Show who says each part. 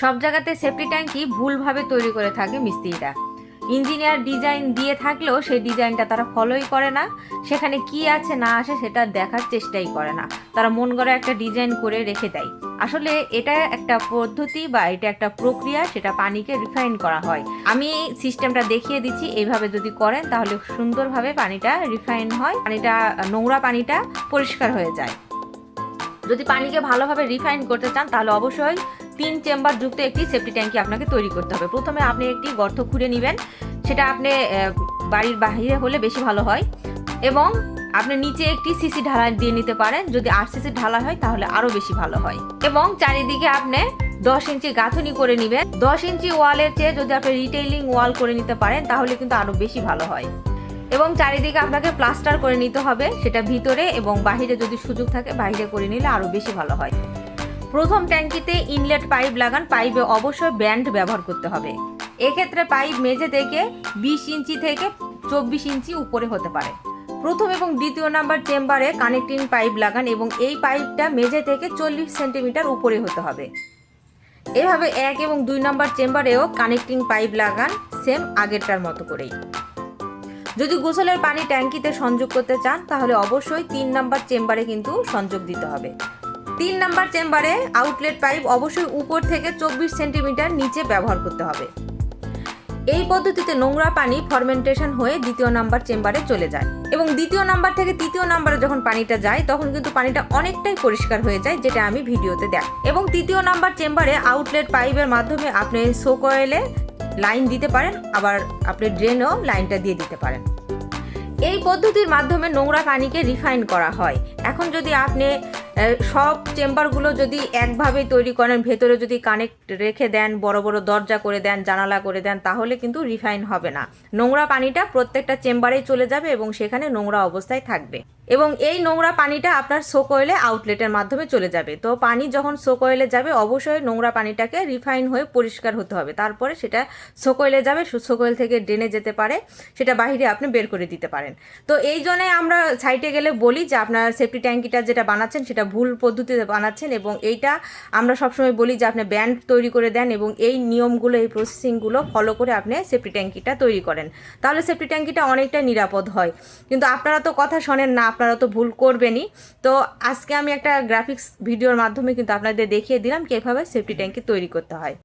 Speaker 1: সব জায়গাতে সেফটি ট্যাঙ্কি ভুলভাবে তৈরি করে থাকে মিস্ত্রিরা। ইঞ্জিনিয়ার ডিজাইন দিয়ে থাকলেও সেই ডিজাইনটা তারা ফলোই করে না। সেখানে কি আছে, না আছে সেটা দেখার চেষ্টাই করে না। তারা মন গড়া একটা ডিজাইন করে রেখে দেয়। আসলে এটা একটা পদ্ধতি বা এটা একটা প্রক্রিয়া, সেটা পানিকে রিফাইন করা হয়। আমি সিস্টেমটা দেখিয়ে দিচ্ছি, এইভাবে যদি করেন তাহলে সুন্দরভাবে পানিটা রিফাইন হয়, পানিটা, নোংরা পানিটা পরিষ্কার হয়ে যায়। যদি পানিকে ভালোভাবে রিফাইন করতে চান তাহলে অবশ্যই তিন চেম্বার যুক্ত একটি সেফটি ট্যাঙ্কি আপনাকে তৈরি করতে হবে। প্রথমে আপনি একটি গর্ত খুঁড়ে নেবেন। সেটা আপনি বাড়ির বাইরে হলে বেশি ভালো হয়। এবং আপনি নিচে একটি সিসি ঢালাই দিয়ে নিতে পারেন। যদি আট সিসি ঢালা হয়, তাহলে আরও বেশি ভালো হয়। এবং চারিদিকে আপনি দশ ইঞ্চি গাঁথনি করে নেবেন। দশ ইঞ্চি ওয়ালের চেয়ে যদি আপনি রিটেইলিং ওয়াল করে নিতে পারেন, তাহলে কিন্তু আরও বেশি ভালো হয়। এবং চারিদিকে আপনাকে প্লাস্টার করে নিতে হবে। সেটা ভিতরে এবং বাহিরে যদি সুযোগ থাকে বাইরে করে নিলে আরও বেশি ভালো হয়। প্রথম ট্যাঙ্কিতে ইনলেট পাইপ লাগান, পাইপে অবশ্যই ব্যান্ড ব্যবহার করতে হবে। এক্ষেত্রে পাইপ মেঝে থেকে বিশ ইঞ্চি থেকে চব্বিশ ইঞ্চি উপরে হতে পারে। প্রথম এবং দ্বিতীয় নাম্বার চেম্বারে কানেক্টিং পাইপ লাগান এবং এই পাইপটা মেঝে থেকে চল্লিশ সেন্টিমিটার উপরে হতে হবে। এভাবে এক এবং দুই নম্বর চেম্বারেও কানেক্টিং পাইপ লাগান, সেম আগেরটার মতো করেই। যদি গোসলের পানি ট্যাঙ্কিতে সংযোগ করতে চান, তাহলে অবশ্যই তিন নাম্বার চেম্বারে কিন্তু সংযোগ দিতে হবে। তিন নাম্বার চেম্বারে আউটলেট পাইপ অবশ্যই উপর থেকে চব্বিশ সেন্টিমিটার নিচে ব্যবহার করতে হবে। এই পদ্ধতিতে নোংরা পানি ফরমেন্টেশন হয়ে দ্বিতীয় নাম্বার চেম্বারে চলে যায় এবং দ্বিতীয় নাম্বার থেকে তৃতীয় নাম্বারে যখন পানিটা যায়, তখন কিন্তু পানিটা অনেকটাই পরিষ্কার হয়ে যায়, যেটা আমি ভিডিওতে দেখ এবং তৃতীয় নাম্বার চেম্বারে আউটলেট পাইপের মাধ্যমে আপনি সোকয়েলে লাইন দিতে পারেন, আবার আপনি ড্রেনও লাইনটা দিয়ে দিতে পারেন। এই পদ্ধতির মাধ্যমে নোংরা পানিকে রিফাইন করা হয়। এখন যদি আপনি সব চেম্বারগুলো যদি একভাবে তৈরি করেন, ভেতরে যদি কানেক্ট রেখে দেন, বড় বড় দরজা করে দেন, জানালা করে দেন, তাহলে কিন্তু রিফাইন হবে না। নোংরা পানিটা প্রত্যেকটা চেম্বারেই চলে যাবে এবং সেখানে নোংরা অবস্থায় থাকবে। এবং এই নোংরা পানিটা আপনার সোকয়েলে আউটলেটের মাধ্যমে চলে যাবে। তো পানি যখন সোকয়েলে যাবে, অবশ্যই নোংরা পানিটাকে রিফাইন হয়ে পরিষ্কার হতে হবে। তারপরে সেটা সোকয়েলে যাবে সোকয়েল থেকে ড্রেনে যেতে পারে, সেটা বাইরে আপনি বের করে দিতে পারেন। তো এই জন্যে আমরা সাইটে গেলে বলি যে আপনার সেফটি ট্যাঙ্কিটা যেটা বানাচ্ছেন, সেটা ভুল পদ্ধতিতে বানাচ্ছেন এবং এইটা আমরা সবসময় বলি যে আপনি ব্যান্ড তৈরি করে দেন এবং এই নিয়মগুলো, এই প্রসেসিংগুলো ফলো করে আপনি সেফটি ট্যাঙ্কিটা তৈরি করেন। তাহলে সেফটি ট্যাঙ্কিটা অনেকটা নিরাপদ হয়। কিন্তু আপনারা তো কথা শোনেন না আপনারা তো ভুল করবেনই। তো আজকে আমি একটা গ্রাফিক্স ভিডিওর মাধ্যমে কিন্তু আপনাদের দেখিয়ে দিলাম কীভাবে সেফটি ট্যাঙ্কি তৈরি করতে হয়।